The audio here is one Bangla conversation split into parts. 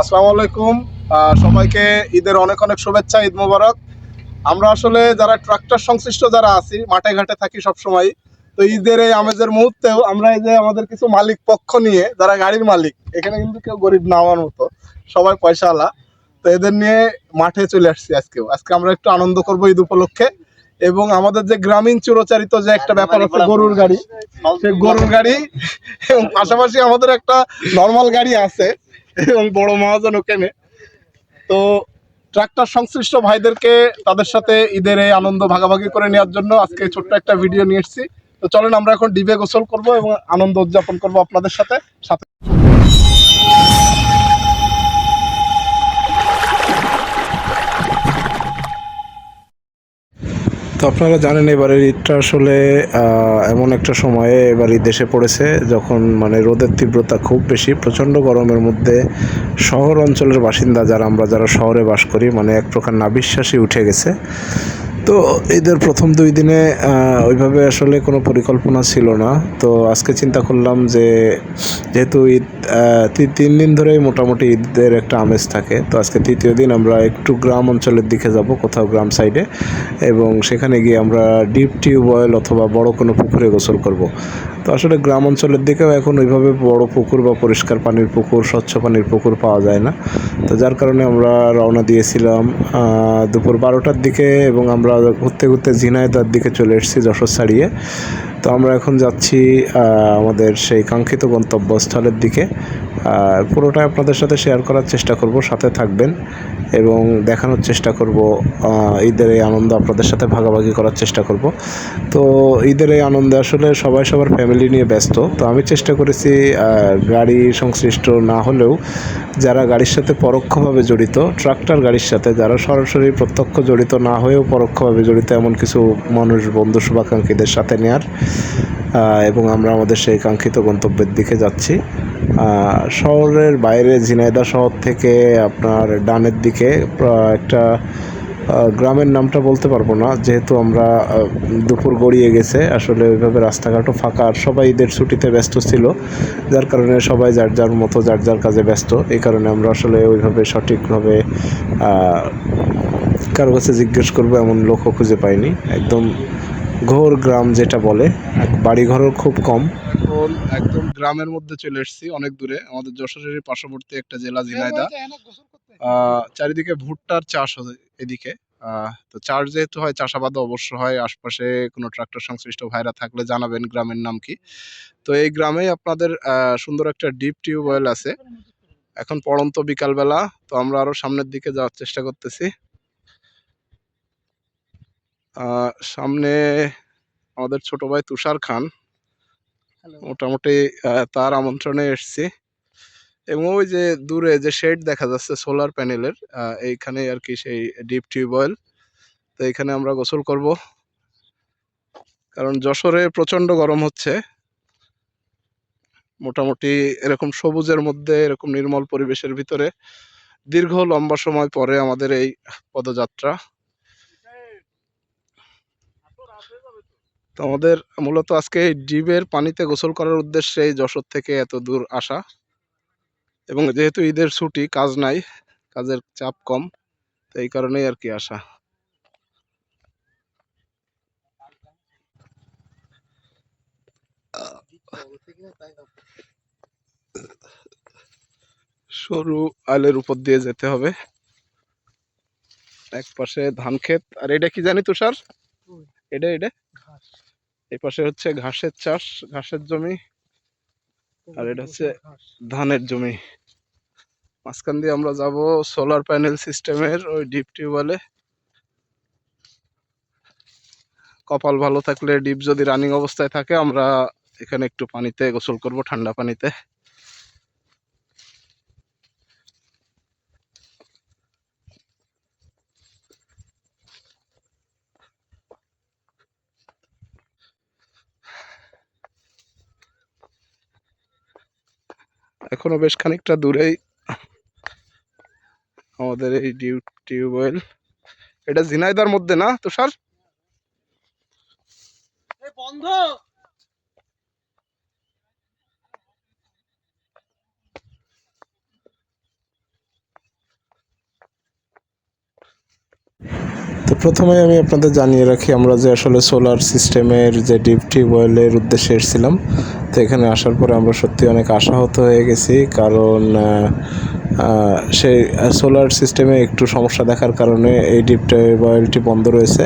আসসালামু আলাইকুম। সবাইকে ঈদের অনেক অনেক শুভেচ্ছা, ঈদ মোবারক। আমরা আসলে যারা ট্রাক্টর সংশ্লিষ্ট যারা আছি, মাঠে ঘাটে থাকি সব সময় তো ঈদের এই আমেজের মুহূর্তেও আমরা এই যে আমাদের কিছু মালিক পক্ষ নিয়ে, যারা গাড়ির মালিক, এখানে কিন্তু কেউ গরিব না আমার মতো, সবাই পয়সাওয়ালা, তো এদের নিয়ে মাঠে চলে আসছি আজকেও। আজকে আমরা একটু আনন্দ করব ঈদ উপলক্ষে। এবং আমাদের যে গ্রামীণ চুরচারিত যে একটা ব্যাপার আছে, গরুর গাড়ি সেই গরুর গাড়ি, এবং পাশাপাশি আমাদের একটা নর্মাল গাড়ি আছে। এবং বড় মহাজন ওখানে। তো ট্রাক্টর সংশ্লিষ্ট ভাইদেরকে তাদের সাথে ঈদের এই আনন্দ ভাগাভাগি করে নেওয়ার জন্য আজকে ছোট্ট একটা ভিডিও নিয়ে এসেছি। তো চলেন আমরা এখন ডিবে গোসল করব এবং আনন্দ উদযাপন করব আপনাদের সাথে। সাথে তো আপনারা জানেন এবারের ঈদটা আসলে এমন একটা সময়ে এবার ঈদ এসে পড়েছে যখন মানে রোদের তীব্রতা খুব বেশি, প্রচণ্ড গরমের মধ্যে শহর অঞ্চলের বাসিন্দা যারা, আমরা যারা শহরে বাস করি মানে এক প্রকার নাবিশ্বাসী উঠে গেছে। তো ঈদের প্রথম দুই দিনে ওইভাবে আসলে কোনো পরিকল্পনা ছিল না। তো আজকে চিন্তা করলাম যে, যেহেতু ঈদ তিন দিন ধরেই মোটামুটি ঈদের একটা আমেজ থাকে, তো আজকে তৃতীয় দিন আমরা একটু গ্রাম অঞ্চলের দিকে যাব, কোথাও গ্রাম সাইডে, এবং সেখানে গিয়ে আমরা ডিপ টিউবওয়েল অথবা বড় কোনো পুকুরে গোসল করব। তো আসলে গ্রাম অঞ্চলের দিকেও এখন ওইভাবে বড় পুকুর বা পরিষ্কার পানির পুকুর, স্বচ্ছ পানির পুকুর পাওয়া যায় না। তো যার কারণে আমরা রওনা দিয়েছিলাম দুপুর বারোটার দিকে এবং আমরা ঘুরতে ঘুরতে ঝিনাইদার দিকে চলে এসেছি যশোর ছাড়িয়ে। তো আমরা এখন যাচ্ছি আমাদের সেই কাঙ্ক্ষিত গন্তব্যস্থলের দিকে। আহ, পুরোটা আপনাদের সাথে শেয়ার করার চেষ্টা করব সাথে থাকবেন এবং দেখানোর চেষ্টা করব ঈদের এই আনন্দ আপনাদের সাথে ভাগাভাগি করার চেষ্টা করব। তো ঈদের এই আনন্দে আসলে সবাই সবার ফ্যামিলি নিয়ে ব্যস্ত। তো আমি চেষ্টা করেছি গাড়ি সংশ্লিষ্ট না হলেও যারা গাড়ির সাথে পরোক্ষভাবে জড়িত ট্রাক্টর গাড়ির সাথে যারা সরাসরি প্রত্যক্ষ জড়িত না হয়েও পরোক্ষভাবে জড়িত এমন কিছু মানুষ বন্ধু শুভাকাঙ্ক্ষীদের সাথে আহ, এবং আমরা আমাদের সেই কাঙ্ক্ষিত গন্তব্যের দিকে যাচ্ছি। শহরের বাইরে ঝিনাইদা শহর থেকে আপনার ডানের দিকে একটা গ্রামের নামটা বলতে পারব না, যেহেতু আমরা দুপুর গড়িয়ে গেছে। আসলে ওইভাবে রাস্তাঘাটও ফাঁকা, আর সবাই ঈদের ছুটিতে ব্যস্ত ছিল, যার কারণে সবাই যার যার মতো, যার যার কাজে ব্যস্ত। এই কারণে আমরা আসলে ওইভাবে সঠিকভাবে কারও কাছে জিজ্ঞেস করব, এমন লোকও খুঁজে পাইনি। একদম ঘোর গ্রাম যেটা বলে, বাড়িঘরও খুব কম। একদম গ্রামের মধ্যে চলে এসেছি, অনেক দূরে। আমাদের যশোরের পার্শ্ববর্তী একটা জেলা ঝিনাইদা চারিদিকে ভুট্টার চাষ হয় এদিকে। তো চাষ যেহেতু হয় চাষাবাদ অবশ্য হয়, আশপাশে কোনো ট্রাক্টর সংশ্লিষ্ট ভাইরা থাকলে জানাবেন গ্রামের নাম কি। তো এই গ্রামেই আপনাদের সুন্দর একটা ডিপ টিউবওয়েল আছে। এখন পড়ন্ত বিকালবেলা, তো আমরা আরও সামনের দিকে যাওয়ার চেষ্টা করতেছি। সামনে আমাদের ছোট ভাই তুষার খান। মোটামুটি তার আমন্ত্রণে এসেছি। এবং ওই যে দূরে যে শেড দেখা যাচ্ছে সোলার প্যানেলের এইখানে আর কি সেই ডিপ টিউবওয়েল তো এখানে আমরা গোসল করব। কারণ যশোরে প্রচণ্ড গরম হচ্ছে। মোটামুটি এরকম সবুজের মধ্যে এরকম নির্মল পরিবেশের ভিতরে দীর্ঘ লম্বা সময় পরে আমাদের এই পদযাত্রা। তো আমাদের মূলত আজকে ডিবের পানিতে গোসল করার উদ্দেশ্যে এই যশোর থেকে এত দূর আসা। এবং যেহেতু ঈদের ছুটি কাজ নাই কাজের চাপ কম তো এই কারণেই আর কি আসা। সরু আলের উপর দিয়ে যেতে হবে। এক পাশে ধান ক্ষেত আর এটা কি জানি তুষার? এটা এটা? এই পাশে হচ্ছে ঘাসের চাষ, ঘাসের জমি, আর এটা হচ্ছে ধানের জমি। মাঝখান দিয়ে আমরা যাব সোলার প্যানেল সিস্টেমের ওই ডিপ টিউবওয়েলে কপাল ভালো থাকলে ডিপ যদি রানিং অবস্থায় থাকে, আমরা এখানে একটু পানিতে গোসল করব, ঠান্ডা পানিতে। এখনও বেশ খানিকটা দূরেই আমাদের এই ডিউ টিউবওয়েল এটা জিনাইদার মধ্যে না তুষার? বন্ধ! তো প্রথমে আমি আপনাদের জানিয়ে রাখি আমরা যে আসলে সোলার সিস্টেমের যে ডিপ টিউবওয়েলের উদ্দেশ্যে এসেছিলাম তো এখানে আসার পরে আমরা সত্যি অনেক আশাহত হয়ে গেছি, কারণ সেই সোলার সিস্টেমে একটু সমস্যা দেখার কারণে এই ডিপ টিউবওয়েলটি বন্ধ রয়েছে।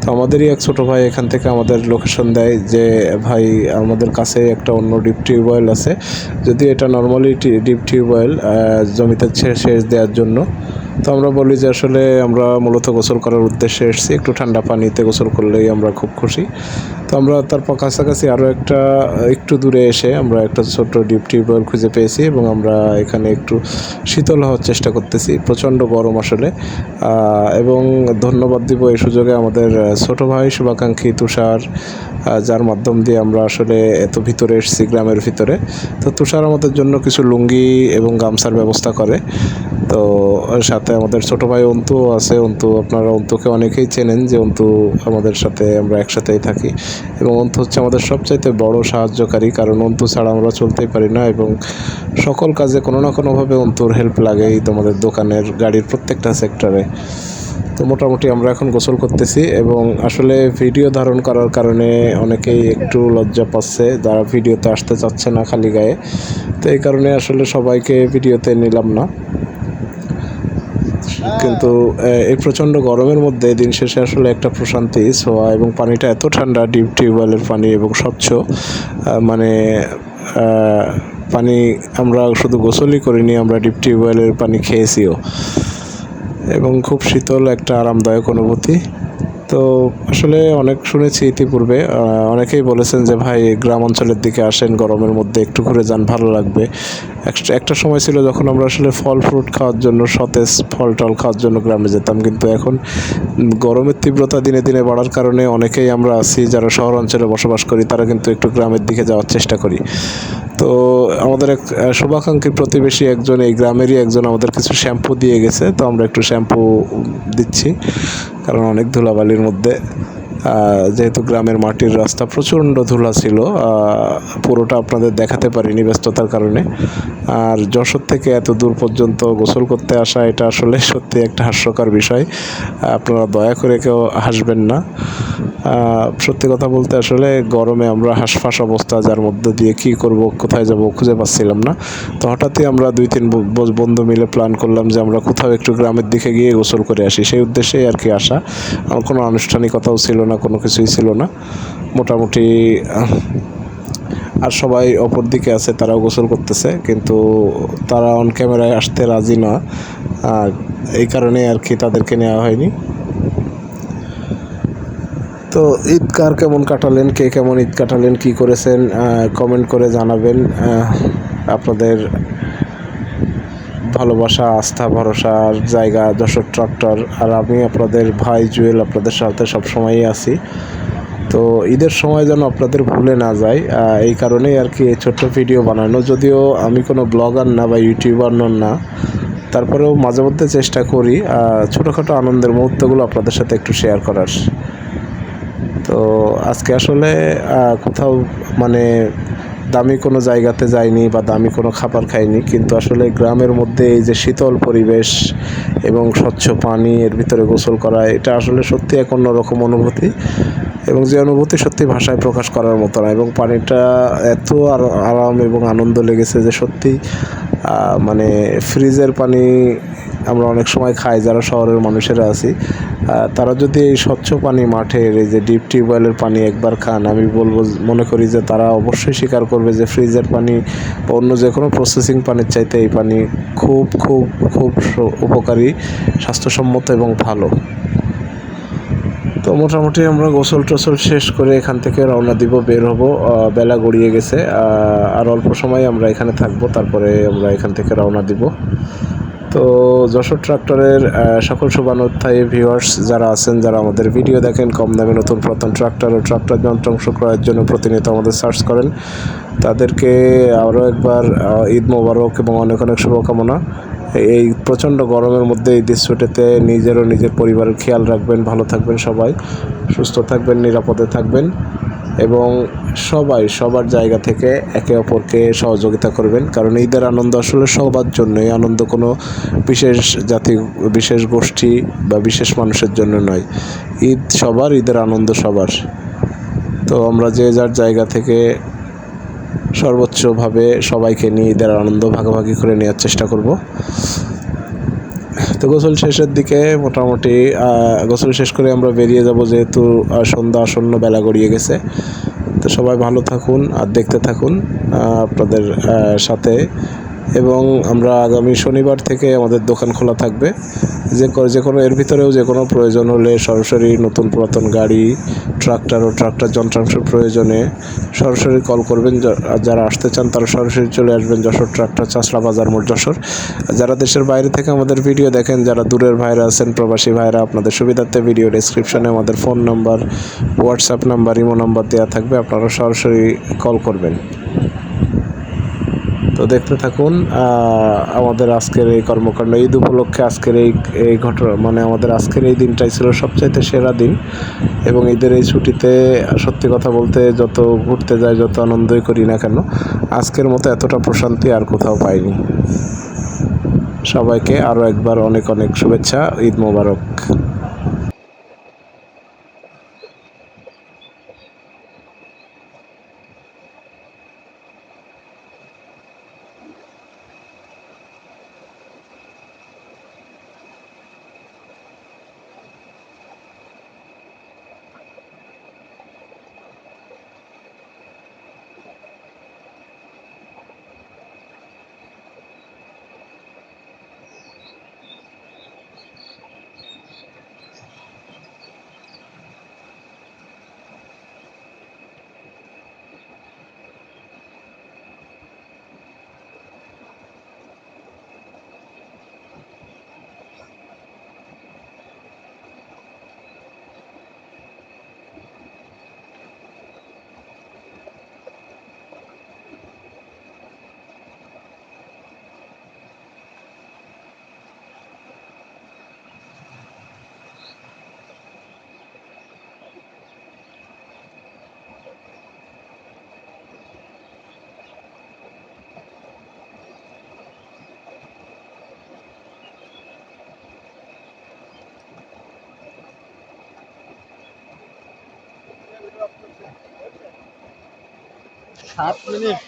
তো আমাদেরই এক ছোটো ভাই এখান থেকে আমাদের লোকেশন দেয় যে, ভাই, আমাদের কাছে একটা অন্য ডিপ টিউবওয়েল আছে। যদি এটা নর্মালি ডিপ টিউবওয়েল জমিতে সেচ দেওয়ার জন্য। তো আমরা বলি যে, আসলে আমরা মূলত গোসল করার উদ্দেশ্যে এসেছি, একটু ঠান্ডা পানিতে গোসল করলেই আমরা খুব খুশি। তো আমরা তারপর কাছাকাছি আরও একটা, একটু দূরে এসে আমরা একটা ছোট্ট ডিপ টিউবওয়েল খুঁজে পেয়েছি এবং আমরা এখানে একটু শীতল হওয়ার চেষ্টা করতেছি, প্রচণ্ড গরম আসলে। এবং ধন্যবাদ দিব এই সুযোগে আমাদের ছোট ভাই শুভাকাঙ্ক্ষী তুষার যার মাধ্যম দিয়ে আমরা আসলে এত ভিতরে এসেছি গ্রামের ভিতরে। তো তুষার আমাদের জন্য কিছু লুঙ্গি এবং গামছার ব্যবস্থা করে। তো সাথে আমাদের ছোট ভাই অন্তু আছে, অন্তু আপনারা অন্তুকে অনেকেই চেনেন যে অন্তু আমাদের সাথে, আমরা একসাথেই থাকি। এবং অন্তু হচ্ছে আমাদের সবচাইতে বড় সাহায্যকারী, কারণ অন্তু ছাড়া আমরা চলতেই পারি না এবং সকল কাজে কোনো না কোনোভাবে অন্তুর হেল্প লাগেই তোমাদের দোকানের গাড়ির প্রত্যেকটা সেক্টরে তো মোটামুটি আমরা এখন গোসল করতেছি এবং আসলে ভিডিও ধারণ করার কারণে অনেকেই একটু লজ্জা পাচ্ছে, যারা ভিডিওতে আসতে চাচ্ছে না খালি গায়ে। তো এই কারণে আসলে সবাইকে ভিডিওতে নিলাম না। কিন্তু এই প্রচণ্ড গরমের মধ্যে দিন শেষে আসলে একটা প্রশান্তি, ছোঁয়া এবং পানিটা এত ঠান্ডা, ডিপ টিউবওয়েলের পানি এবং স্বচ্ছ মানে পানি আমরা শুধু গোসলই করিনি, আমরা ডিপ টিউবওয়েলের পানি খেয়েছিও। এবং খুব শীতল একটা আরামদায়ক অনুভূতি। তো আসলে অনেক শুনেছি ইতিপূর্বে অনেকেই বলেছেন যে, ভাই, গ্রাম অঞ্চলের দিকে আসেন, গরমের মধ্যে একটু ঘুরে যান, ভালো লাগবে। একটা- সময় ছিল যখন আমরা আসলে ফল, ফ্রুট খাওয়ার জন্য, সতেজ ফল, টল খাওয়ার জন্য গ্রামে যেতাম। কিন্তু এখন গরমের তীব্রতা দিনে দিনে বাড়ার কারণে অনেকেই আমরা আছি, যারা শহর অঞ্চলে বসবাস করি, তারা কিন্তু একটু গ্রামের দিকে যাওয়ার চেষ্টা করি। তো আমাদের এক শুভাকাঙ্ক্ষী প্রতিবেশী একজন, এই গ্রামেরই একজন আমাদের কিছু শ্যাম্পু দিয়ে গেছে। তো আমরা একটু শ্যাম্পু দিচ্ছি, কারণ অনেক ধুলাবালির মধ্যে যেহেতু গ্রামের মাটির রাস্তা প্রচণ্ড ধুলা ছিল পুরোটা আপনাদের দেখাতে পারিনি ব্যস্ততার কারণে। আর যশোর থেকে এত দূর পর্যন্ত গোসল করতে আসা, এটা আসলে সত্যি একটা হাস্যকর বিষয়। আপনারা দয়া করে কেউ হাসবেন না। সত্যি কথা বলতে আসলে গরমে আমরা হাঁসফাঁস অবস্থা, যার মধ্যে দিয়ে কি করব, কোথায় যাব খুঁজে পাচ্ছিলাম না। তো হঠাৎই আমরা দুই তিন বন্ধু মিলে প্ল্যান করলাম যে আমরা কোথাও একটু গ্রামের দিকে গিয়ে গোসল করে আসি। সেই উদ্দেশ্যেই আর কি আসা। আমার কোনো আনুষ্ঠানিকতাও ছিল না, কোনো কিছুই ছিল না। মোটামুটি আর সবাই অপর দিকে আছে, তারাও গোসল করতেছে। কিন্তু তারা অন ক্যামেরায় আসতে রাজি না। এই কারণে আর কি তাদেরকে নেওয়া হয়নি। তো ঈদ কার কেমন কাটালেন? কে কেমন ঈদ কাটালেন? কি করেছেন? কমেন্ট করে জানাবেন। আপনাদের ভালোবাসা, আস্থা ভরসার জায়গা যশোর ট্রাক্টর, আর আমি আপনাদের ভাই জুয়েল আপনাদের সাথে সবসময়ই আছি। তো ঈদের সময় যেন আপনাদের ভুলে না যায়। এই কারণেই আর কি ছোট্ট ভিডিও বানানো। যদিও আমি কোনো ব্লগার না বা ইউটিউবার নন না, তারপরেও মাঝে মধ্যে চেষ্টা করি ছোটোখাটো আনন্দের মুহূর্তগুলো আপনাদের সাথে একটু শেয়ার করার। তো আজকে আসলে কোথাও মানে দামি কোনো জায়গাতে যাইনি বা দামি কোনো খাবার খাইনি, কিন্তু আসলে গ্রামের মধ্যে এই যে শীতল পরিবেশ এবং স্বচ্ছ পানি এর ভিতরে গোসল করা, এটা আসলে সত্যি এক অন্যরকম অনুভূতি এবং যে অনুভূতি সত্যি ভাষায় প্রকাশ করার মতো না এবং পানিটা এত আর- আরাম এবং আনন্দ লেগেছে যে সত্যি মানে ফ্রিজের পানি আমরা অনেক সময় খাই, যারা শহরের মানুষেরা আছি। তারা যদি এই স্বচ্ছ পানি মাঠের এই যে ডিপ টিউবওয়েলের পানি একবার খান, আমি বলব মনে করি যে তারা অবশ্যই স্বীকার করবে যে ফ্রিজের পানি বা অন্য যে কোনো প্রসেসিং পানির চাইতে এই পানি খুব খুব খুব উপকারী, স্বাস্থ্যসম্মত এবং ভালো। তো মোটামুটি আমরা গোসল টোসল শেষ করে এখান থেকে রওনা দিব, বের হব। বেলা গড়িয়ে গেছে। আর অল্প সময় আমরা এখানে থাকব, তারপরে আমরা এখান থেকে রওনা দিব। তো যশোর ট্রাক্টরের সকল শুভানুধ্যায়ী ভিউয়ার্স যারা আছেন, যারা আমাদের ভিডিও দেখেন, কম দামে নতুন পুরাতন ট্রাক্টর ও ট্রাক্টর যন্ত্রাংশ ক্রয়ের জন্য প্রতিনিয়ত আমাদের সার্চ করেন, তাদেরকে আরও একবার ঈদ মোবারক এবং অনেক অনেক শুভকামনা। এই প্রচণ্ড গরমের মধ্যে এই দৃশ্যটিতে নিজের ও নিজের পরিবারের খেয়াল রাখবেন, ভালো থাকবেন সবাই, সুস্থ থাকবেন, নিরাপদে থাকবেন। এবং সবাই সবার জায়গা থেকে একে অপরকে সহযোগিতা করবেন। কারণ ঈদের আনন্দ আসলে সবার জন্য এই আনন্দ কোনো বিশেষ জাতি, বিশেষ গোষ্ঠী বা বিশেষ মানুষের জন্য নয়। ঈদ সবার, ঈদের আনন্দ সবার। তো আমরা যে যার জায়গা থেকে সর্বোচ্চভাবে সবাইকে নিয়ে ঈদের আনন্দ ভাগাভাগি করে নেওয়ার চেষ্টা করব। তো গোসল শেষের দিকে মোটামুটি গোসল শেষ করে আমরা বেরিয়ে যাব যেহেতু সন্ধ্যা আসন্ন বেলা গড়িয়ে গেছে। তো সবাই ভালো থাকুন আর দেখতে থাকুন আপনাদের সাথে। এবং আমরা আগামী শনিবার থেকে আমাদের দোকান খোলা থাকবে। যে যে কোনো এর ভিতরেও যে কোনো প্রয়োজন হলে সরাসরি নতুন পুরাতন গাড়ি, ট্রাক্টর ও ট্রাক্টর যন্ত্রাংশের প্রয়োজনে সরাসরি কল করবেন। যারা আসতে চান তারা সরাসরি চলে আসবেন যশোর ট্রাক্টর চাষলা বাজার মোড় যশোর। যারা দেশের বাইরে থেকে আমাদের ভিডিও দেখেন, যারা দূরের ভাইরা আছেন, প্রবাসী ভাইরা, আপনাদের সুবিধার্থে ভিডিও ডেসক্রিপশনে আমাদের phone number WhatsApp number imo number দেওয়া থাকবে। আপনারা সরাসরি কল করবেন। তো দেখতে থাকুন আমাদের আজকের এই কর্মকাণ্ড, ঈদ উপলক্ষে আজকের এই এই ঘটনা মানে আমাদের আজকের এই দিনটাই ছিল সবচাইতে সেরা দিন এবং ঈদের এই ছুটিতে সত্যি কথা বলতে যত ঘুরতে যাই, যত আনন্দই করি না কেন, আজকের মতো এতটা প্রশান্তি আর কোথাও পাইনি। সবাইকে আরও একবার অনেক অনেক শুভেচ্ছা, ঈদ মোবারক। সাত মিনিট